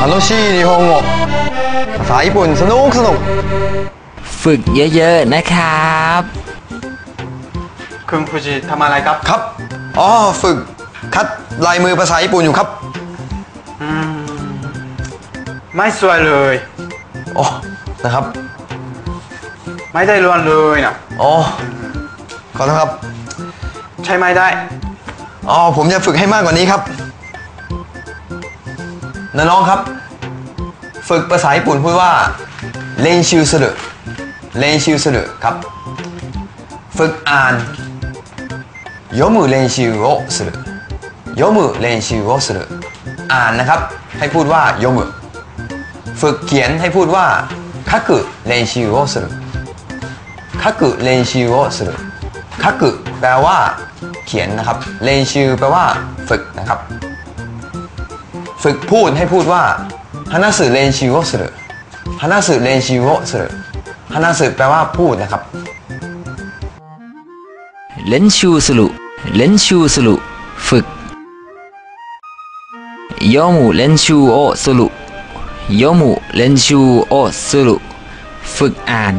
ฮัลโหลชีนิฮงโงภาษาญี่ปุ่นสนุกสนุก ฝึกเยอะๆนะครับ คุณฟูจิทำอะไรครับ ครับ อ๋อ ฝึกคัดลายมือภาษาญี่ปุ่นอยู่ครับไม่สวยเลยอ๋อนะครับ ไม่ได้รวนเลยนะอ๋อขอโทษครับ ใช่ไม่ได้ อ๋อ ผมจะฝึกให้มากกว่านี้ครับ น้องๆครับ ฝึกภาษาญี่ปุ่นพูดว่าเลนชิวสรุเลนชิวสรุครับ ฝึกอ่านยมือเลนชิวโอสรุยมือเลนชิวโอสรุอ่านนะครับ ให้พูดว่ายมือฝึกเขียนให้พูดว่าคักุเลนชิวโอสรุคักุเลนชิวโอสรุคักุแปลว่าเขียนนะครับเลนชิวแปลว่าฝึกนะครับ ฝึกพูดให้พูดว่าฮานาสึเลนชิโอสึรุฮานาสึเลนชิโอสึรุฮานาสึแปลว่าพูดนะครับเลนชูสลุเลนชูสลุฝึกโยมุเลนชูโอสลุโยมุเลนชูโอสลุฝึกอ่าน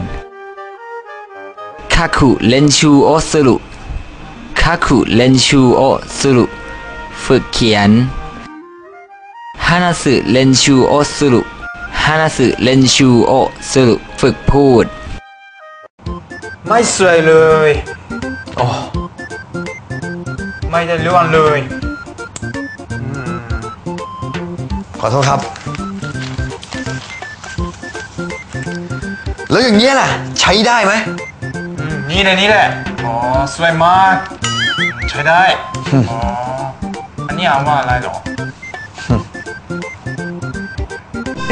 คาคุเลนชูโอสลุคาคุเลนชูโอสลุฝึกเขียนานาสึเลนชูโอสลุฮานาสึเลนชูโอสลุฝึกพูด ไม่สวยเลยอ๋อไม่ได้รวนเลยขอโทษครับ แล้วอย่างเงี้ยล่ะ ใช้ได้ไหมอืมนี่เลยนี่แหละอ๋อสวยมาก ใช้ได้อ๋ออันนี้อ่านว่าอะไรหรอ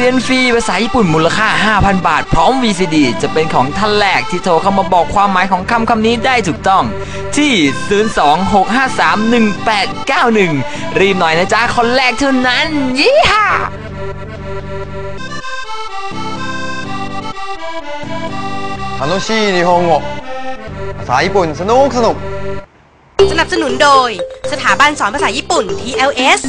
รียนฟรีภาษาญี่ปุ่นมูลค่า 5,000 บาท พร้อม VCD จะเป็นของท่านแรกที่โทรเข้ามาบอกความหมายของคำคำนี้ได้ถูกต้อง ที่ 026531891 รีบหน่อยนะจ๊ะ คนแรกเท่านั้น ยี่ห้าฮัลโหลชีนิฮงโงภาษาญี่ปุ่นสนุกสนุก สนับสนุนโดย สถาบันสอนภาษาญี่ปุ่น TLS